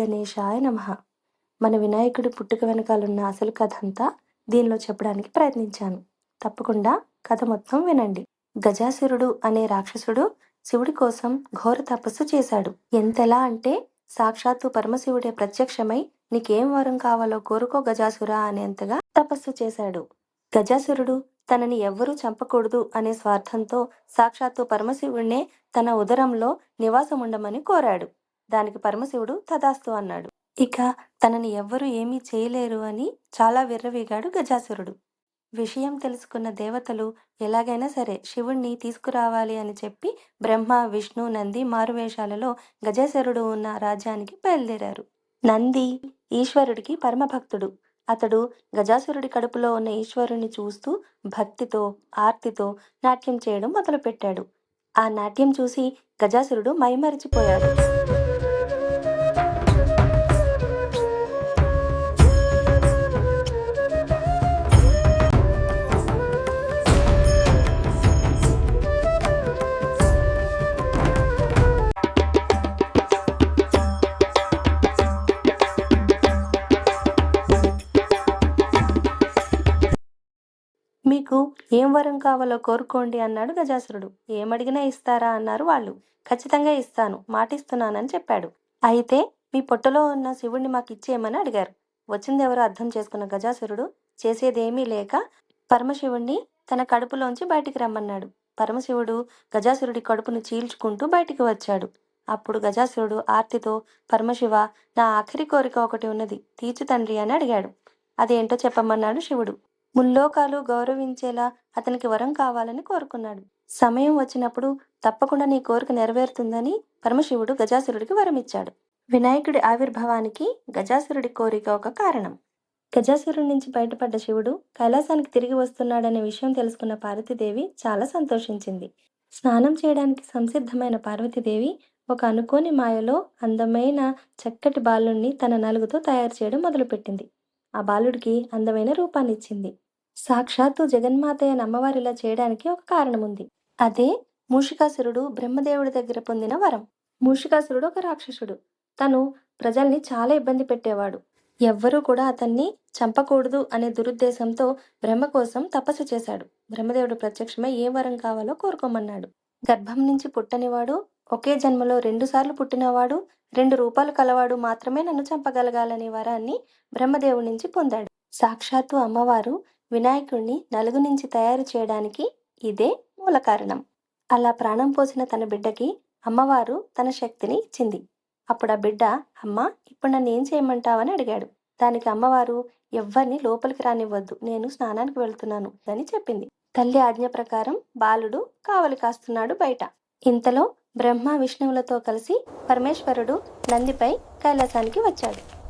గణేశాయ నమః. మన వినాయకుడి పుట్టుక వెనకాలన్న అసలు కథ అంతా దీనిలో చెప్పడానికి ప్రయత్నించాను. తప్పకుండా కథ మొత్తం వినండి. గజాసురుడు అనే రాక్షసుడు శివుడి కోసం ఘోర తపస్సు చేశాడు. ఎంతెలా అంటే సాక్షాత్తు పరమశివుడే ప్రత్యక్షమై నీకేం వరం కావాలో కోరుకో గజాసురా అనేంతగా తపస్సు చేశాడు. గజాసురుడు తనని ఎవ్వరూ చంపకూడదు అనే స్వార్థంతో సాక్షాత్తు పరమశివుణ్ణే తన ఉదరంలో నివాసం ఉండమని కోరాడు. దానికి పరమశివుడు తదాస్తు అన్నాడు. ఇక తనని ఎవ్వరూ ఏమీ చేయలేరు అని చాలా విర్రవీగాడు గజాసురుడు. విషయం తెలుసుకున్న దేవతలు ఎలాగైనా సరే శివుణ్ణి తీసుకురావాలి అని చెప్పి బ్రహ్మ విష్ణు నంది మారువేషాలలో గజాసురుడు ఉన్న రాజ్యానికి బయలుదేరారు. నంది ఈశ్వరుడికి పరమభక్తుడు. అతడు గజాసురుడి కడుపులో ఉన్న ఈశ్వరుణ్ణి చూస్తూ భక్తితో ఆర్తితో నాట్యం చేయడం మొదలుపెట్టాడు. ఆ నాట్యం చూసి గజాసురుడు మైమరిచిపోయాడు. మీకు ఏం వరం కావాలో కోరుకోండి అన్నాడు గజాసురుడు. ఏమడిగినా ఇస్తారా అన్నారు వాళ్ళు. ఖచ్చితంగా ఇస్తాను మాటిస్తున్నానని చెప్పాడు. అయితే మీ పొట్టలో ఉన్న శివుణ్ణి మాకు ఇచ్చేయమని అడిగారు. వచ్చిందెవరో అర్థం చేసుకున్న గజాసురుడు చేసేదేమీ లేక పరమశివుణ్ణి తన కడుపులోంచి బయటికి రమ్మన్నాడు. పరమశివుడు గజాసురుడి కడుపును చీల్చుకుంటూ బయటికి వచ్చాడు. అప్పుడు గజాసురుడు ఆర్తితో పరమశివ నా ఆఖరి కోరిక ఒకటి ఉన్నది తీర్చు తండ్రి అని అడిగాడు. అదేంటో చెప్పమన్నాడు శివుడు. ముల్లోకాలు గౌరవించేలా అతనికి వరం కావాలని కోరుకున్నాడు. సమయం వచ్చినప్పుడు తప్పకుండా నీ కోరిక నెరవేరుతుందని పరమశివుడు గజాసురుడికి వరమిచ్చాడు. వినాయకుడి ఆవిర్భావానికి గజాసురుడి కోరిక ఒక కారణం. గజాసురుడి నుంచి బయటపడ్డ శివుడు కైలాసానికి తిరిగి వస్తున్నాడనే విషయం తెలుసుకున్న పార్వతీదేవి చాలా సంతోషించింది. స్నానం చేయడానికి సంసిద్ధమైన పార్వతీదేవి ఒక అనుకోని మాయలో అందమైన చక్కటి బాలుణ్ణి తన నలుగుతో తయారు చేయడం మొదలుపెట్టింది. ఆ బాలుడికి అందమైన రూపాన్నిచ్చింది. సాక్షాత్తు జగన్మాతయ్య అయిన అమ్మవారు ఇలా చేయడానికి ఒక కారణం ఉంది అదే మూషికాసురుడు బ్రహ్మదేవుడి దగ్గర పొందిన వరం. మూషికాసురుడు ఒక రాక్షసుడు. తను ప్రజల్ని చాలా ఇబ్బంది పెట్టేవాడు. ఎవ్వరూ కూడా అతన్ని చంపకూడదు అనే దురుద్దేశంతో బ్రహ్మ కోసం తపస్సు చేశాడు. బ్రహ్మదేవుడు ప్రత్యక్షమై ఏ వరం కావాలో కోరుకోమన్నాడు. గర్భం నుంచి పుట్టనివాడు ఒకే జన్మలో రెండుసార్లు పుట్టినవాడు రెండు రూపాలు కలవాడు మాత్రమే నన్ను చంపగలగాలనే వరాన్ని బ్రహ్మదేవుడి నుంచి పొందాడు. సాక్షాత్తు అమ్మవారు వినాయకుడిని నలుగు నుంచి తయారు చేయడానికి ఇదే మూల కారణం. అలా ప్రాణం పోసిన తన బిడ్డకి అమ్మవారు తన శక్తిని ఇచ్చింది. అప్పుడు ఆ బిడ్డ అమ్మ ఇప్పుడు నన్ను ఏం చేయమంటావని అడిగాడు. దానికి అమ్మవారు ఎవ్వరిని లోపలికి రానివ్వద్దు నేను స్నానానికి వెళ్తున్నాను అని చెప్పింది. తల్లి ఆజ్ఞ ప్రకారం బాలుడు కావలి కాస్తున్నాడు బయట. ఇంతలో బ్రహ్మ విష్ణువులతో కలిసి పరమేశ్వరుడు నందిపై కైలాసానికి వచ్చాడు.